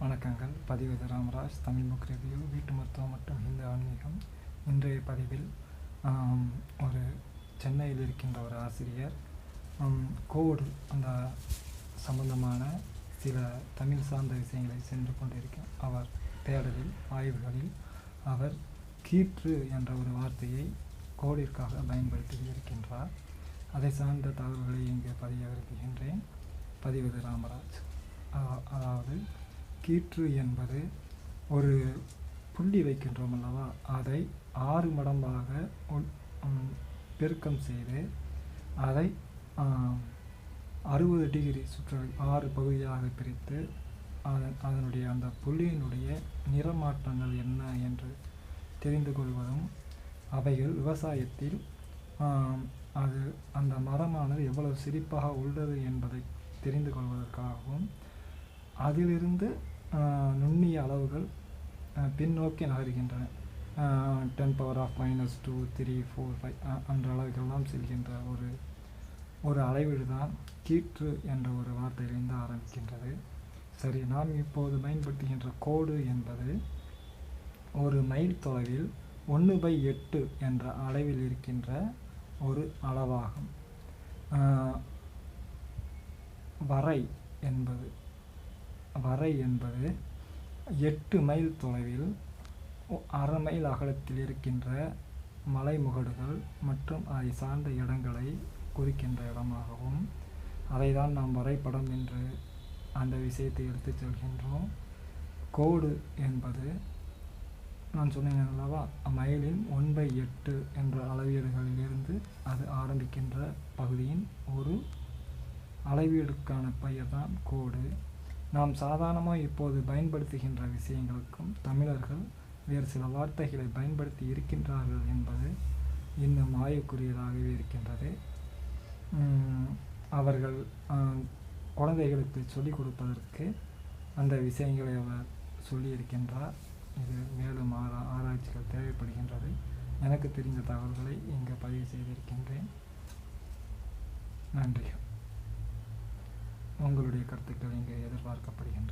வணக்கங்கள். பதிவு Ramaraj Tamil book review வீட்டு மருத்துவம் மற்றும் ஹிந்து ஆன்மீகம். இன்றைய பதிவில் ஒரு சென்னையில் இருக்கின்ற ஒரு ஆசிரியர் கோடு அந்த சம்பந்தமான சில தமிழ் சார்ந்த விஷயங்களை சென்று கொண்டிருக்கும் அவர் தேடலில் ஆய்வுகளில் அவர் கீற்று என்ற ஒரு வார்த்தையை கோடிற்காக பயன்படுத்தி இருக்கின்றார். அதை சார்ந்த தகவல்களை இங்கு பதிய விரும்புகின்றேன். பதிவது ராமராஜ். அதாவது கீற்று என்பது ஒரு புள்ளி வைக்கின்றோம் அல்லவா? அதை ஆறு மடம்பாக பெருக்கம் செய்து அதை அறுபது டிகிரி சுற்றளவு ஆறு பகுதியாக பிரித்து அதன் அதனுடைய அந்த புள்ளியினுடைய நிறமாற்றங்கள் என்ன என்று தெரிந்து கொள்வதும் அவைகள் விவசாயத்தில் அது அந்த மரமானது எவ்வளவு சிரிப்பாக உள்ளது என்பதை தெரிந்து கொள்வதற்காகவும் அதிலிருந்து நுண்ணிய அளவுகள் பின்னோக்கி நகர்கின்றன. Ten power of minus two three four five அந்த அளவுக்கெல்லாம் செல்கின்ற ஒரு ஒரு அளவீடு தான் கீற்று என்ற ஒரு வார்த்தையிலிருந்து ஆரம்பிக்கின்றது. சரி நாம் இப்போது பயன்படுத்துகின்ற கோடு என்பது ஒரு மைல் தொலைவில் ஒன்று பை எட்டு என்ற அளவில் இருக்கின்ற ஒரு அளவாகும். வரை என்பது. வரை என்பது எட்டு மைல் தொலைவில் அரை மைல் அகலத்தில் இருக்கின்ற மலைமுகடுகள் மற்றும் அதை சார்ந்த இடங்களை குறிக்கின்ற இடமாகவும் அதை தான் நாம் வரைபடம் என்று அந்த விஷயத்தை எடுத்துச் செல்கின்றோம். கோடு என்பது நான் சொன்னேன் அல்லவா மயிலின் ஒன் பை எட்டு என்ற அளவீடுகளிலிருந்து அது ஆரம்பிக்கின்ற பகுதியின் ஒரு அளவீடுக்கான பெயர் தான் கோடு. நாம் சாதாரணமாக இப்போது பயன்படுத்துகின்ற விஷயங்களுக்கும் தமிழர்கள் வேறு சில வார்த்தைகளை பயன்படுத்தி இருக்கின்றார்கள் என்பது இன்னும் ஆய்வுக்குரியதாகவே இருக்கின்றது. அவர்கள் குழந்தைகளுக்கு சொல்லிக் கொடுப்பதற்கு அந்த விஷயங்களை அவர் சொல்லியிருக்கின்றார். இது மேலும் ஆரா ஆராய்ச்சிகள் தேவைப்படுகின்றது. எனக்கு தெரிந்த தகவல்களை இங்கே பதிவு செய்திருக்கின்றேன். நன்றி உங்களுடைய கருத்துக்கள் இங்கே எதிர்பார்க்கப்படுகின்றன.